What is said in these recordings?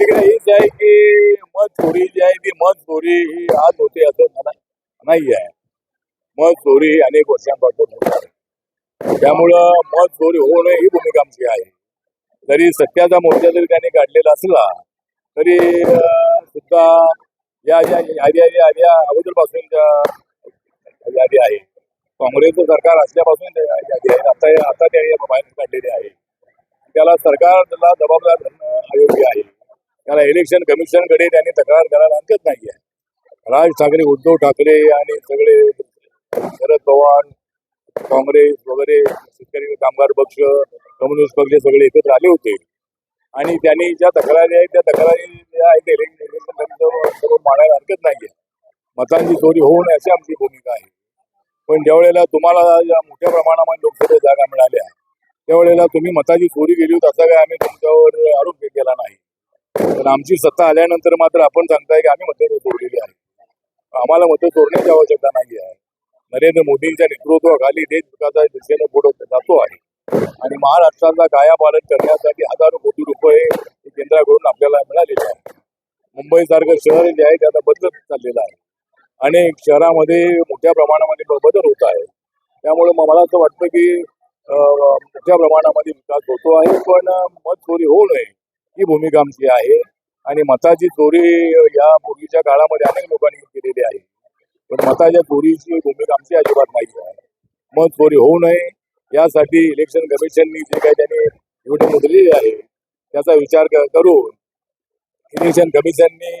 प्रतिक्रिया हीच आहे की मध चोरी जी आहे ती मध चोरी ही आज होते असं मला नाही आहे मध चोरी ही अनेक वर्षांपासून होत आहे. त्यामुळं मध चोरी होऊ नये ही भूमिका आमची आहे. जरी सत्याचा मोर्चा जरी त्याने काढलेला असला तरी सुद्धा या ज्या याद्या ज्या आल्या अगोदरपासून ज्या यादी आहे काँग्रेसचं सरकार असल्यापासून यादी आहे. आता आता त्या बाहेर काढलेली आहे त्याला सरकारला जबाबदार आयोग्य अयोग्य आहे. त्याला इलेक्शन कमिशनकडे त्यांनी तक्रार करायला हरकत नाही आहे राज ठाकरे उद्धव ठाकरे आणि सगळे शरद पवार काँग्रेस वगैरे शेतकरी कामगार पक्ष कम्युनिस्ट पक्ष सगळे एकत्र आले होते. आणि त्यांनी ज्या तक्रारी आहेत त्या तक्रारी ज्या आहेत इलेक्शन कमिशन मांडायला हरकत नाही आहे मतांची चोरी होऊ नये अशी आमची भूमिका आहे. पण ज्यावेळेला तुम्हाला ज्या मोठ्या प्रमाणामध्ये लोकसभेत जागा मिळाल्या त्यावेळेला तुम्ही मताची चोरी केली होती असा काय आम्ही तुमच्यावर आरोप केला नाही. तर आमची सत्ता आल्यानंतर मात्र आपण सांगताय की आम्ही मतं चोरलेली आहे आम्हाला मतं चोरण्याची आवश्यकता नाही आहे. नरेंद्र मोदींच्या नेतृत्वाखाली देश विकासाच्या दिशेने पुढे जातो आहे. आणि महाराष्ट्राचा कायापालन करण्यासाठी हजारो कोटी रुपये हे केंद्राकडून आपल्याला मिळालेले आहे मुंबईसारखं शहर जे आहे ते आता बदलत चाललेलं आहे. अनेक शहरामध्ये मोठ्या प्रमाणामध्ये बदल होत आहे. त्यामुळे मला असं वाटतं की मोठ्या प्रमाणामध्ये विकास होतो आहे पण मत चोरी होऊ नये. ही भूमिका आमची आहे. आणि मताची चोरी या पूर्वीच्या काळामध्ये अनेक लोकांनी केलेली आहे. पण मताच्या चोरीची भूमिका आमची अजिबात नाही आहे मत चोरी होऊ नये. यासाठी इलेक्शन कमिशननी जे काही त्यांनी निवडणूक दिलेली आहे त्याचा विचार करून इलेक्शन कमिशननी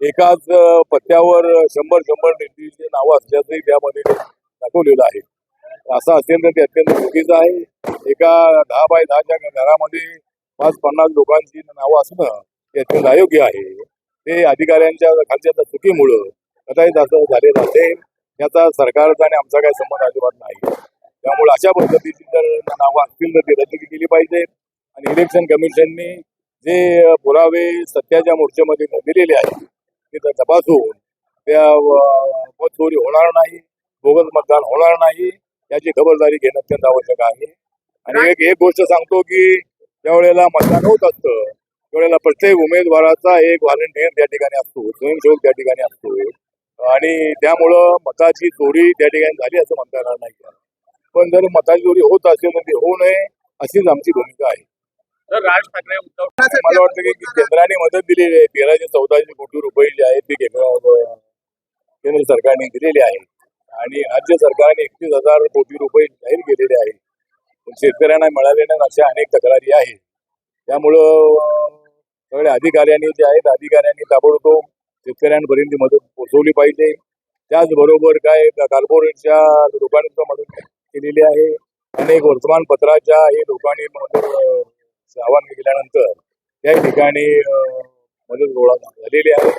एकाच पत्त्यावर शंभर शंभर व्यक्तीची नावं असल्याचंही त्यामध्ये दाखवलेलं आहे. असं असेल तर ते अत्यंत चुकीचं आहे. एका दहा बाय दहाच्या घरामध्ये पाच पन्नास लोकांची नावं असणं हे अत्यंत अयोग्य आहे. ते अधिकाऱ्यांच्या खालच्या चुकीमुळं कदाचित असं झालेलं असेल याचा सरकारचा आणि आमचा काही संबंध अजिबात नाही. त्यामुळे अशा पद्धतीची जर नावं असतील तर ती रद्द केली पाहिजे. आणि इलेक्शन कमिशननी जे पुरावे सत्याच्या मोर्चामध्ये दिलेले आहेत ते तर तपासून त्या मतचोरी होणार नाही बोगस मतदान होणार नाही याची खबरदारी घेणं अत्यंत आवश्यक आहे. आणि एक एक गोष्ट सांगतो की ज्या वेळेला मतदान होत असतं. त्यावेळेला प्रत्येक उमेदवाराचा एक व्हॉलेंटिअर त्या ठिकाणी असतो. स्वयंसेवक त्या ठिकाणी असतो. आणि त्यामुळं मताची चोरी त्या ठिकाणी झाली असं म्हणता येणार नाही. पण जर मताची चोरी होत असेल तर ती होऊ नये अशीच आमची भूमिका आहे. राज ठाकरे मला वाटतं की केंद्राने मदत दिलेली आहे. तेराशे चौदाशे कोटी रुपये जे आहेत ते केंद्र सरकारने दिलेले आहे आणि राज्य सरकारने एकतीस हजार कोटी रुपये जाहीर केलेले आहे पण शेतकऱ्यांना मिळाले अशा अनेक तक्रारी आहेत. त्यामुळं सगळ्या अधिकाऱ्यांनी जे आहेत अधिकाऱ्यांनी ताबडतोब शेतकऱ्यांपर्यंत मदत पोहोचवली पाहिजे. त्याचबरोबर काय कॉर्पोरेटच्या लोकांनी मदत केलेली आहे. अनेक वर्तमानपत्राच्या हे लोकांनी मदत आवाहन केल्यानंतर त्या ठिकाणी मदत गोळा झालेली आहे.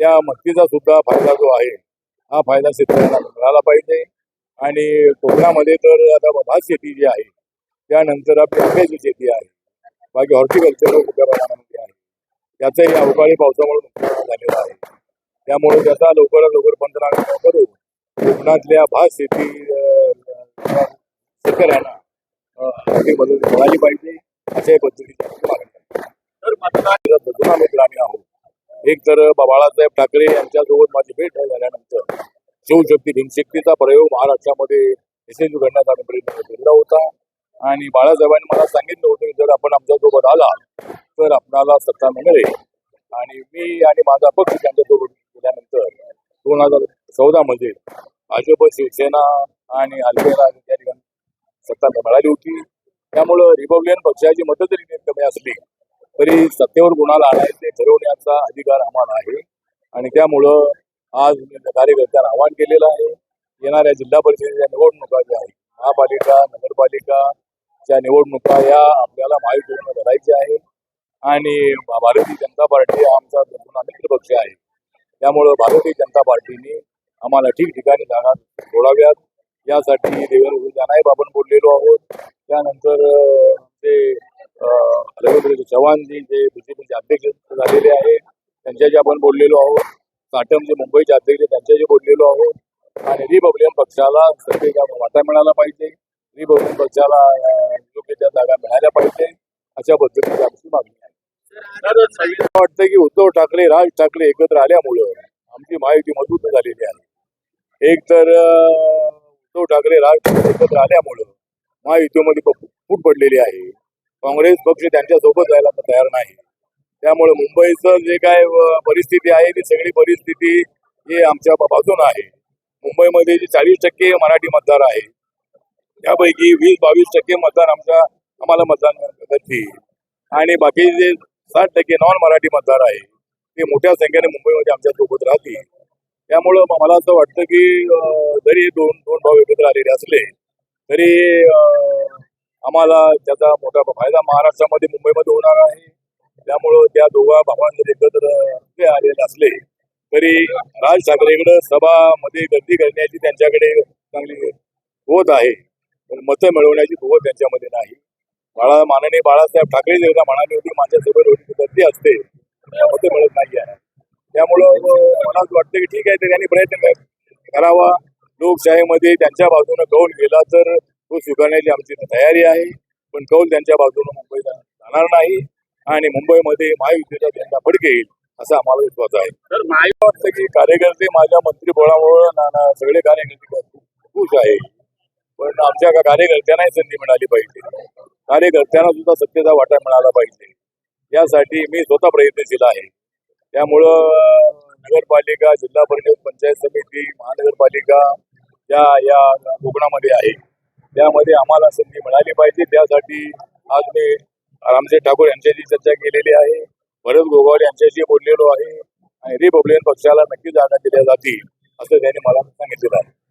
त्या मदतीचा सुद्धा फायदा जो आहे हा फायदा शेतकऱ्यांना मिळाला पाहिजे. आणि कोकणामध्ये तर आता भात शेती जी आहे त्यानंतर आपली आंब्याची शेती आहे. बाकी हॉर्टिकल्चर मोठ्या प्रमाणामध्ये आहे. त्याचंही अवकाळी पावसामुळे नुकसान झालेलं आहे. त्यामुळे त्याचा लवकरात लवकर पंचनामा करून कोकणातल्या भात शेती शेतकऱ्यांना अं, आर्थिक मदत मिळाली पाहिजे अशाही पद्धतीची आमची मागणी आहे. तर मतदान बघून आम्ही ग्रामीण आहोत. एक तर बाळासाहेब ठाकरे यांच्यासोबत माझी भेट झाल्यानंतर शिवशक्ती हिमशक्तीचा प्रयोग महाराष्ट्रामध्ये यशस्वी करण्याचा आम्ही प्रयत्न केलेला होता. आणि बाळासाहेबांनी मला सांगितलं होतं की जर आपण आमच्यासोबत आला तर आपणाला सत्ता मिळेल. आणि मी आणि माझा पक्ष त्यांच्यासोबत गेल्यानंतर दोन हजार चौदा मध्ये भाजप शिवसेना आणि आलपेरा ठिकाणी सत्ता मिळाली होती. त्यामुळं रिपब्लिकन पक्षाची मदत जरी नीट कमी असली तरी सत्तेवर कोणाला आणायचे ठरवण्याचा अधिकार आम्हाला आहे. आणि त्यामुळं आज मी कार्यकर्त्यांना आवाहन केलेलं आहे. येणाऱ्या जिल्हा परिषदेच्या निवडणुका ज्या आहेत महापालिका नगरपालिकाच्या निवडणुका या आपल्याला महायुतीनं लढायच्या आहे आणि भारतीय जनता पार्टी हा आमचा मित्र पक्ष आहे. त्यामुळं भारतीय जनता पार्टीने आम्हाला ठिकठिकाणी जागा सोडाव्यात. यासाठी देवेंद्र जानाईब आपण बोललेलो आहोत. त्यानंतर ते रवींद्र चव्हाणजी जे बीजेपीचे अध्यक्ष झालेले आहेत त्यांच्याशी आपण बोललेलो आहोत. साटम जे मुंबईचे अध्यक्ष त्यांच्याशी बोललेलो आहोत. आणि रिपब्लिकन पक्षाला सत्तेचा वाटा मिळाला पाहिजे. रिपब्लिकन पक्षाला अं, योग्य त्या जागा मिळाल्या पाहिजे अशा पद्धतीची आमची मागणी आहे. वाटतं की उद्धव ठाकरे राज ठाकरे एकत्र आल्यामुळं आमची महायुती मजबूत झालेली आहे. एक तर उद्धव ठाकरे राज ठाकरे एकत्र आल्यामुळं महायुतीमध्ये फूट पडलेली आहे. काँग्रेस पक्ष त्यांच्यासोबत जायला तयार नाही. त्यामुळे मुंबईचं जे काय परिस्थिती आहे ती सगळी परिस्थिती ही आमच्या बाजूनं आहे. मुंबईमध्ये जे चाळीस टक्के मराठी मतदार आहे त्यापैकी वीस बावीस टक्के मतदान आमच्या आम्हाला मतदान करतील आणि बाकी जे साठ टक्के नॉन मराठी मतदार आहे ते मोठ्या संख्येने मुंबईमध्ये आमच्यासोबत राहतील. त्यामुळं मला असं वाटतं की जरी हे दोन दोन भाव एकत्र आलेले असले तरी आम्हाला त्याचा मोठा फायदा महाराष्ट्रामध्ये मुंबईमध्ये होणार आहे. त्यामुळं त्या दोघा भावांमध्ये एकत्र ते आलेले असले तरी राज ठाकरेकडे सभामध्ये गर्दी करण्याची त्यांच्याकडे चांगली होत आहे. मतं मिळवण्याची कुवत त्यांच्यामध्ये नाही. बाळा माननीय बाळासाहेब ठाकरे जे एकदा म्हणाले होते माझ्या सभेत एवढी गर्दी असते मतं मिळत नाही आहे त्यामुळं मला असं वाटतं की ठीक आहे ते त्यांनी प्रयत्न कर- करावा. लोकशाहीमध्ये त्यांच्या बाजूनं कौल गेला तर तो स्वीकारण्याची आमची तयारी आहे पण कौल त्यांच्या बाजूनं मुंबईला जाणार नाही आणि मुंबईमध्ये महायुतीचा झेंडा फडकेल असा आम्हाला विश्वास आहे. तर मला वाटतं की कार्यकर्ते माझ्या मंत्रीबळामुळे ना ना सगळे कार्यकर्ते खुश आहे पण आमच्या कार्यकर्त्यांनाही संधी मिळाली पाहिजे. कार्यकर्त्यांना सुद्धा सत्तेचा वाटा मिळाला पाहिजे. यासाठी मी स्वतः प्रयत्नशील आहे. त्यामुळं नगरपालिका जिल्हा परिषद पंचायत समिती महानगरपालिका या या कोकणामध्ये आहे. त्यामध्ये आम्हाला संधी मिळाली पाहिजे. त्यासाठी आज मी रामजी ठाकूर यांच्याशी चर्चा केलेली आहे. भरत गोगावले यांच्याशी बोललेलो आहे. आणि रिपब्लिकन पक्षाला नक्की जागा दिल्या जातील असं त्यांनी मला सांगितलेलं आहे.